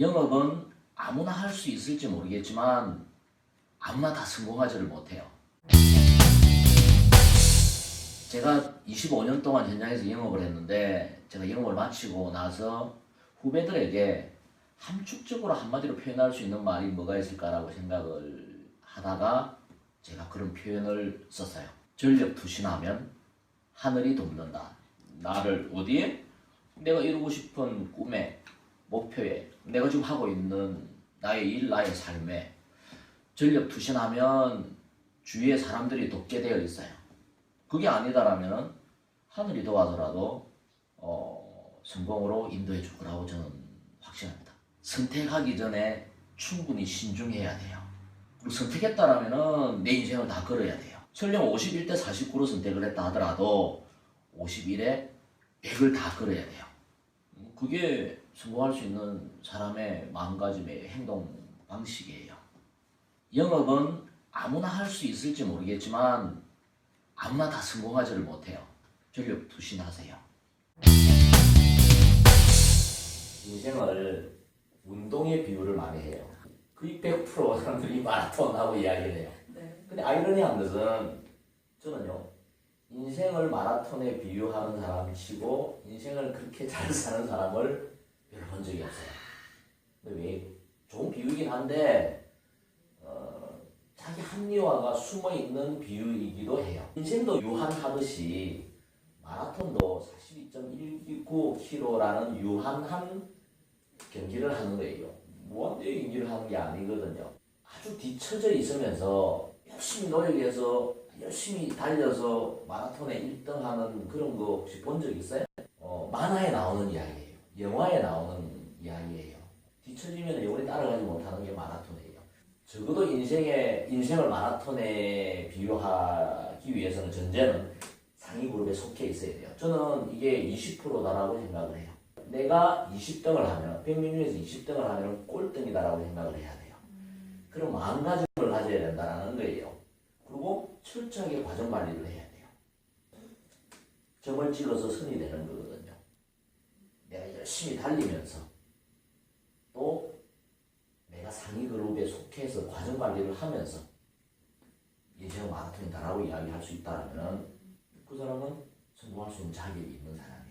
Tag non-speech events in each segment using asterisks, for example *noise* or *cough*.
영업은 아무나 할 수 있을지 모르겠지만 아무나 다 성공하지를 못해요. 제가 25년 동안 현장에서 영업을 했는데 제가 영업을 마치고 나서 후배들에게 함축적으로 한마디로 표현할 수 있는 말이 뭐가 있을까라고 생각을 하다가 제가 그런 표현을 썼어요. 전력 투신하면 하늘이 돕는다. 나를 어디에? 내가 이루고 싶은 꿈에, 목표에, 내가 지금 하고 있는 나의 일, 나의 삶에 전력 투신하면 주위의 사람들이 돕게 되어 있어요. 그게 아니다라면 하늘이 도와서라도 어, 성공으로 인도해 줄 거라고 저는 확신합니다. 선택하기 전에 충분히 신중해야 돼요. 그리고 선택했다라면은 내 인생을 다 걸어야 돼요. 설령 51대 49로 선택을 했다 하더라도 51에 100을 다 걸어야 돼요. 음, 그게 성공할 수 있는 사람의 마음가짐의 행동 방식이에요. 영업은 아무나 할 수 있을지 모르겠지만 아무나 다 성공하지를 못해요. 전력 투신하세요. 인생을 운동에 비유를 많이 해요. 거의 100% 사람들이 마라톤하고 이야기를 해요. 네. 근데 아이러니한 것은 저는요 인생을 마라톤에 비유하는 사람 치고 인생을 그렇게 잘 사는 사람을 별로 본 적이 없어요. 근데 왜 좋은 비유이긴 한데 어, 자기 합리화가 숨어 있는 비유이기도 해요. 인생도 유한하듯이 마라톤도 42.199km라는 유한한 경기를 하는 거예요. 무한대의 경기를 하는 게 아니거든요. 아주 뒤처져 있으면서 열심히 노력해서 열심히 달려서 마라톤에 1등 하는 그런 거 혹시 본 적 있어요? 어, 만화에 나오는 이야기예요. 영화에 나오는 이야기예요. 뒤처지면 영원히 따라가지 못하는 게 마라톤이에요. 적어도 인생의 인생을 마라톤에 비유하기 위해서는 전제는 상위 그룹에 속해 있어야 돼요. 저는 이게 20%다라고 생각을 해요. 내가 20등을 하면 100명 중에서 20등을 하면 꼴등이다라고 생각을 해야 돼요. 그런 마음가짐을 가져야 된다는 거예요. 그리고 철저하게 과정 관리를 해야 돼요. 점을 찍어서 선이 되는 거거든요. 내가 열심히 달리면서 또 내가 상위 그룹에 속해서 과정 관리를 하면서 인생 마라톤이다라고 이야기할 수 있다면 그 사람은 성공할 수 있는 자격이 있는 사람이에요.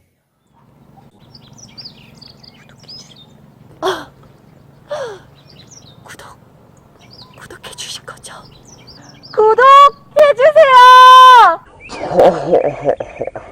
구독 구독해 주실 거죠? 구독해 주세요. *laughs*